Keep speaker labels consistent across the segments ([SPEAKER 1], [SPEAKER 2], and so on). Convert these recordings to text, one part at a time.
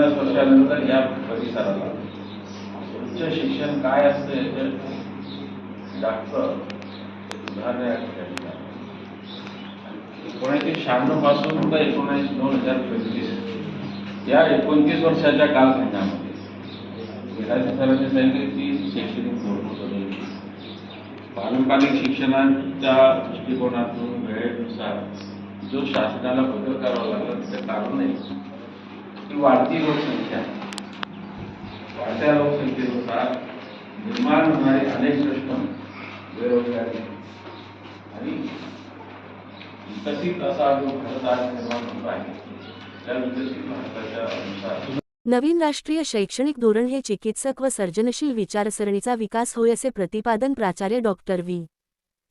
[SPEAKER 1] पन्नास वर्षानंतर या परिसराला. उच्च शिक्षण काय असतं याच्या जास्त उदाहरण एकोणीसशे शहाण्णवपासून ते एकोणीस दोन हजार पंचवीस. या एकोणतीस वर्षाच्या कालखंडामध्ये विलास सरांनी सांगितले की शैक्षणिक धोरण होते. पारंपरिक शिक्षणाच्या दृष्टिकोनातून वेळेनुसार जो शासनाला बदल करावा लागला त्याचं कारण नाही. की वाढती लोकसंख्या. वाढत्या लोकसंख्येनुसार निर्माण होणारे अनेक प्रश्न बेरोजगारी आणि विकसित असा जो भारत आज निर्माण होत आहे त्या विकसित भारताच्या अनुसार
[SPEAKER 2] नवीन राष्ट्रीय शैक्षणिक धोरण हे चिकित्सक व सर्जनशील विचारसरणीचा विकास होय असे प्रतिपादन प्राचार्य डॉक्टर व्ही.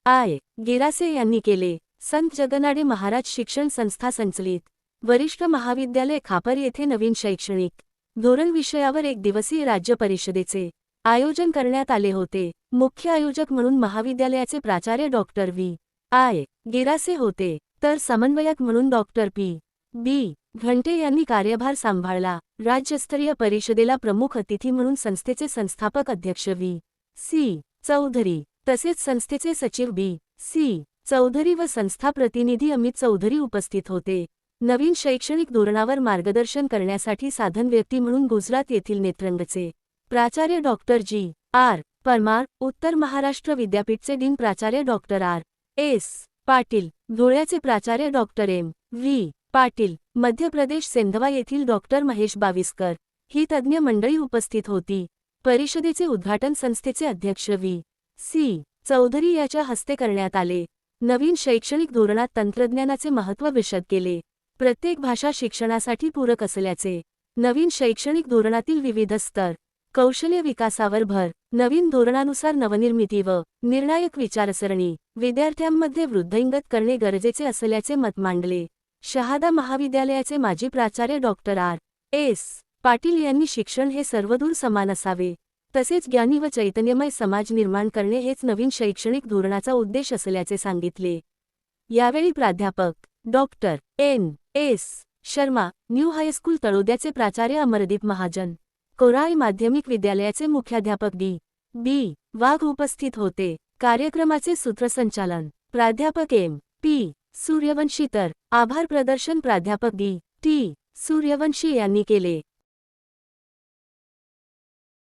[SPEAKER 2] आय. गेरासे यांनी केले. संत जगनाडे महाराज शिक्षण संस्था संचलित. वरिष्ठ महाविद्यालय खापर येथे नवीन शैक्षणिक धोरण विषयावर एक दिवसीय राज्य परिषदेचे आयोजन करण्यात आले होते. मुख्य आयोजक म्हणून महाविद्यालयाचे प्राचार्य डॉक्टर व्ही. आय. गिरासे होते तर समन्वयक म्हणून डॉक्टर पी. बी. घंटे यांनी कार्यभार सांभाळला. राज्यस्तरीय परिषदेला प्रमुख अतिथी म्हणून संस्थेचे संस्थापक अध्यक्ष व्ही. सी. चौधरी तसेच संस्थेचे सचिव बी. सी. चौधरी व संस्था प्रतिनिधी अमित चौधरी उपस्थित होते. नवीन शैक्षणिक धोरणावर मार्गदर्शन करण्यासाठी साधन व्यक्ती म्हणून गुजरात येथील नेत्रंगचे. प्राचार्य डॉक्टर जी. आर. परमार उत्तर महाराष्ट्र विद्यापीठचे डीन प्राचार्य डॉक्टर आर. एस. पाटील धुळ्याचे प्राचार्य doctor M. V. Patil Madhya Pradesh Sendhwa येथील डॉक्टर महेश बाविस्कर. ही तज्ज्ञ मंडळी उपस्थित होती. परिषदेचे उद्घाटन संस्थेचे अध्यक्ष व्ही. सी. चौधरी याच्या हस्ते करण्यात आले. नवीन शैक्षणिक धोरणात तंत्रज्ञानाचे महत्त्व विशद केले. प्रत्येक भाषा शिक्षणासाठी पूरक असल्याचे नवीन शैक्षणिक धोरणातील विविध स्तर कौशल्य विकासावर भर नवीन धोरणानुसार नवनिर्मिती व निर्णायक विचारसरणी विद्यार्थ्यांमध्ये वृद्धिंगत करणे गरजेचे असल्याचे मत मांडले. शहादा महाविद्यालयाचे माजी प्राचार्य डॉक्टर आर. एस. पाटील यांनी शिक्षण हे सर्वदूर समान असावे तसेच ज्ञानी व चैतन्यमय समाज निर्माण करणे हेच नवीन शैक्षणिक धोरणाचा उद्देश असल्याचे सांगितले. यावेळी प्राध्यापक doctor N. S. Sharma new high school तळोद्याचे प्राचार्य अमरदीप महाजन. कोराई माध्यमिक विद्यालयाचे मुख्याध्यापक डी. बी वाघ उपस्थित होते. कार्यक्रमाचे सूत्रसंचालन. प्राध्यापक एम. पी सूर्यवंशी तर आभार प्रदर्शन प्राध्यापक डी. टी सूर्यवंशी यांनी केले.